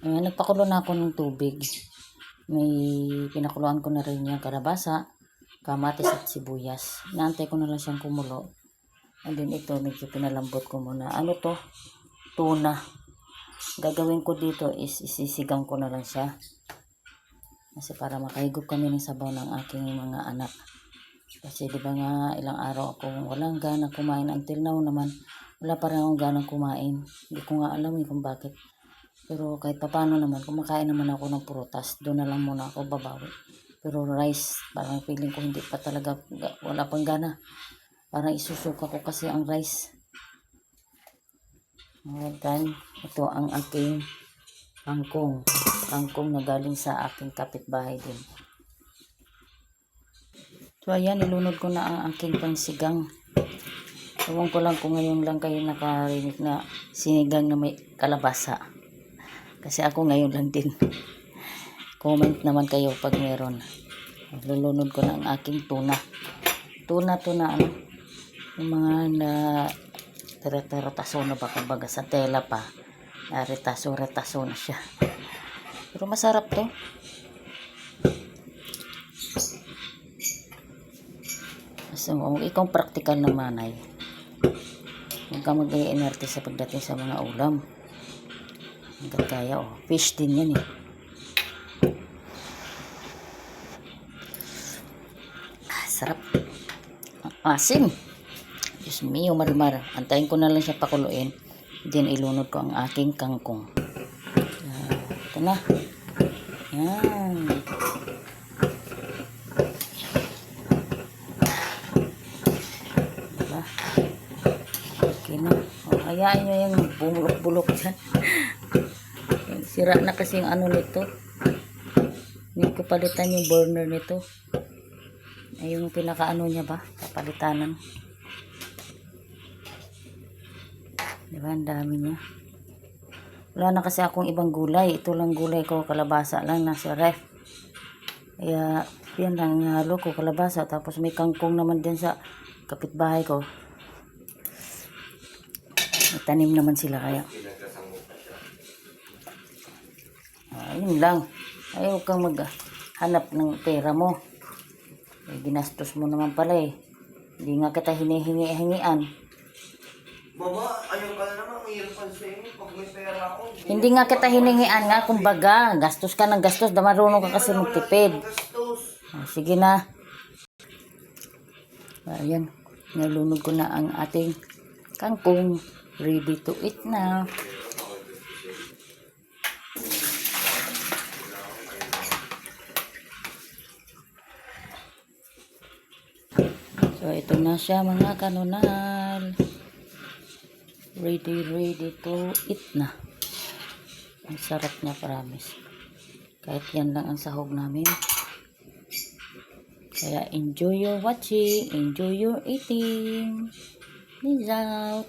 Ayan, nagpakulo na ako ng tubig. May pinakuluan ko na rin yung karabasa, kamatis at sibuyas. Inaantay ko na lang siyang kumulo. And then ito, medyo pinalambot ko muna. Ano to? Tuna. Gagawin ko dito is isisigang ko na lang siya. Kasi para makahigop kami ng sabaw ng aking mga anak. Kasi di ba nga ilang araw akong walang gana kumain. Until now naman, wala pa rin akong ganang kumain. Hindi ko nga alam eh kung bakit. Pero kahit papano naman, kumakain naman ako ng prutas. Doon na lang muna ako babawi. Pero rice, parang feeling ko hindi pa talaga, wala pang gana. Parang isusuka ko kasi ang rice. Ngayon, then, ito ang aking kangkong. Kangkong na galing sa aking kapitbahay din. So, ayan, nilunod ko na ang aking pansigang. Ewan ko lang kung ngayon lang kayo nakarinig na sinigang na may kalabasa. Kasi ako ngayon lang din. Comment naman kayo pag meron. Lulunod ko na ang aking tuna. Tuna to na ano. Yung mga na retaso na ba kumbaga sa tela pa. Na retaso retaso na siya. Pero masarap to. So, kung ikaw practical naman ay huwag ka mag-i-inerte sa pagdating sa mga ulam. Hanggat kaya, oh. Fish din yan, eh. Ah, sarap. Ah, Asim. Diyos mio, marimar. Antayin ko na lang siya pakuluin. Then, ilunod ko ang aking kangkong. Ah, ito na. Yan. Diba? Okay na. O, hayaan nyo yung bumulok-bulok dyan. Sira na kasi yung ano nito. Hindi ko palitan yung burner nito. Ay, yung pinaka-ano niya ba? Kapalitanan. Diba? Ang dami niya. Wala na kasi akong ibang gulay. Ito lang gulay ko. Kalabasa lang nasa ref. Kaya, yan lang halo ko. Kalabasa. Tapos may kangkong naman din sa kapitbahay ko. May tanim naman sila kaya. Ah, yun lang. Ayaw kang maghanap ng pera mo. Eh, ginastos mo naman pala eh. Hindi nga kita hinihingi-hingian. Mama, ayaw ka na naman. Ang hirap pa sa inyo. Pag may pera ako. Hindi nga kita hiningian nga, kumbaga, gastos ka ng gastos, da marunong ka kasi magtipid. Ah, sige na. Ayan, nalunod ko na ang ating kangkong. Ready to eat na. So, ito na siya mga kanunal. Ready, ready to eat na. Ang sarap niya, promise. Kahit yan lang ang sahog namin. Kaya enjoy your watching, enjoy your eating. Peace out.